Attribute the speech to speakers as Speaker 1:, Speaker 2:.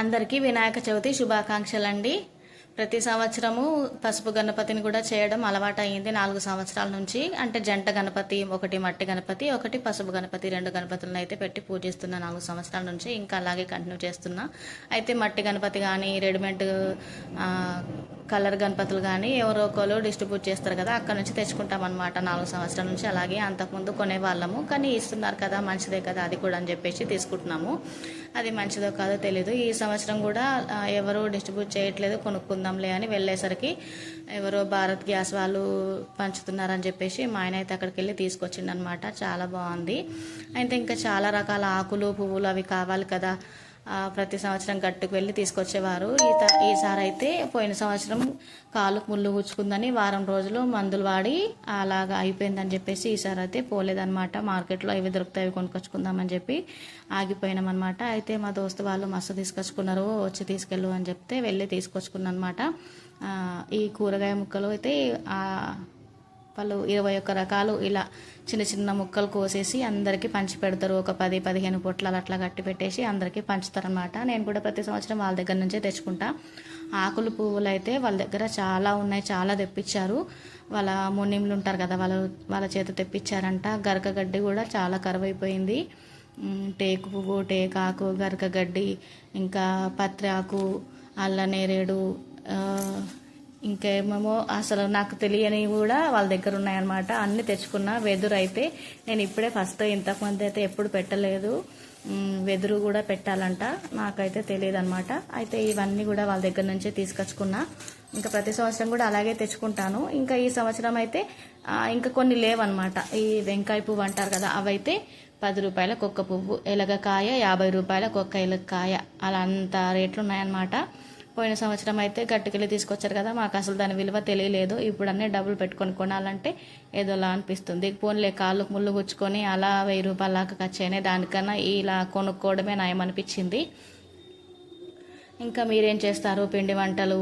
Speaker 1: అందరికీ వినాయక చవితి శుభాకాంక్షలు అండి ప్రతి సంవత్సరము పసుపు గణపతిని కూడా చేయడం అలవాటు నాలుగు సంవత్సరాల నుంచి. అంటే జంట గణపతి ఒకటి మట్టి గణపతి ఒకటి పసుపు గణపతి రెండు గణపతులను అయితే పెట్టి పూజిస్తున్నా నాలుగు సంవత్సరాల నుంచి. ఇంకా అలాగే కంటిన్యూ చేస్తున్నా. అయితే మట్టి గణపతి కానీ రెడీమేడ్ కలర్ గణపతులు కానీ ఎవరో ఒకరు డిస్ట్రిబ్యూట్ చేస్తారు కదా అక్కడ నుంచి తెచ్చుకుంటాం అనమాట నాలుగు సంవత్సరాల నుంచి అలాగే అంతకుముందు కొనేవాళ్ళము. కానీ ఇస్తున్నారు కదా మంచిదే కదా అది కూడా అని చెప్పేసి తీసుకుంటున్నాము. అది మంచిదో కాదో తెలీదు. ఈ సంవత్సరం కూడా ఎవరు డిస్ట్రిబ్యూట్ చేయట్లేదు కొనుక్కుందాంలే అని వెళ్ళేసరికి ఎవరో భారత్ గ్యాస్ వాళ్ళు పంచుతున్నారని చెప్పేసి మా ఆయన అయితే అక్కడికి వెళ్ళి తీసుకొచ్చిండనమాట చాలా బాగుంది. అయితే ఇంకా చాలా రకాల ఆకులు పువ్వులు అవి కావాలి కదా. ప్రతి సంవత్సరం గట్టుకు వెళ్ళి తీసుకొచ్చేవారు. ఈ ఈసారి అయితే పోయిన సంవత్సరం కాలుకు ముళ్ళు గుచ్చుకుందని వారం రోజులు మందులు వాడి అలాగా అయిపోయిందని చెప్పేసి ఈసారి అయితే పోలేదన్నమాట. మార్కెట్లో ఇవి దొరుకుతాయి ఇవి కొనుక్కొచ్చుకుందామని చెప్పి ఆగిపోయినామన్నమాట. అయితే మా దోస్తు వాళ్ళు మస్తు తీసుకొచ్చుకున్నారు వచ్చి తీసుకెళ్ళు అని చెప్తే వెళ్ళి తీసుకొచ్చుకున్నాను అనమాట ఈ కూరగాయ ముక్కలు అయితే పలు ఇరవై ఒక్క రకాలు ఇలా చిన్న చిన్న ముక్కలు కోసేసి అందరికీ పంచి పెడతారు. ఒక పది పదిహేను పొట్లాలు అట్లా కట్టి పెట్టేసి అందరికీ పంచుతారనమాట నేను కూడా ప్రతి సంవత్సరం వాళ్ళ దగ్గర నుంచే తెచ్చుకుంటా. ఆకులు పువ్వులు అయితే వాళ్ళ దగ్గర చాలా ఉన్నాయి చాలా తెప్పించారు. వాళ్ళ మునిములు ఉంటారు కదా వాళ్ళ వాళ్ళ చేత తెప్పించారంట. గరకగడ్డి కూడా చాలా కరువు అయిపోయింది టేకు పువ్వు టేకాకు గరకగడ్డి ఇంకా పత్రి ఆకు అల్ల నేరేడు ఇంకేమేమో అసలు నాకు తెలియనివి కూడా వాళ్ళ దగ్గర ఉన్నాయన్నమాట. అన్ని తెచ్చుకున్నా. వెదురు అయితే నేను ఇప్పుడే ఫస్ట్ ఇంతకుముందు అయితే ఎప్పుడు పెట్టలేదు. వెదురు కూడా పెట్టాలంట. నాకైతే తెలియదు అనమాట అయితే ఇవన్నీ కూడా వాళ్ళ దగ్గర నుంచే తీసుకొచ్చుకున్నా. ఇంకా ప్రతి సంవత్సరం కూడా అలాగే తెచ్చుకుంటాను. ఇంకా ఈ సంవత్సరం అయితే ఇంకా కొన్ని లేవన్నమాట. ఈ వెంకాయ పువ్వు అంటారు కదా అవైతే పది రూపాయలకు ఒక్క పువ్వు ఎలగకాయ యాభై రూపాయలకు ఒక్క ఎలగకాయ. అలా అంత రేట్లు ఉన్నాయన్నమాట. పోయిన సంవత్సరం అయితే గట్టుకెళ్ళి తీసుకొచ్చారు కదా మాకు అసలు దాని విలువ తెలియలేదు. ఇప్పుడు అన్నీ డబ్బులు పెట్టుకొని కొనాలంటే ఏదోలా అనిపిస్తుంది. పోన్లే కాళ్ళకు ముళ్ళు గుచ్చుకొని అలా వెయ్యి రూపాయల దాకా ఖర్చు అయినాయి. దానికన్నా ఇలా కొనుక్కోవడమే నయం అనిపించింది ఇంకా మీరేం చేస్తారు? పిండి వంటలు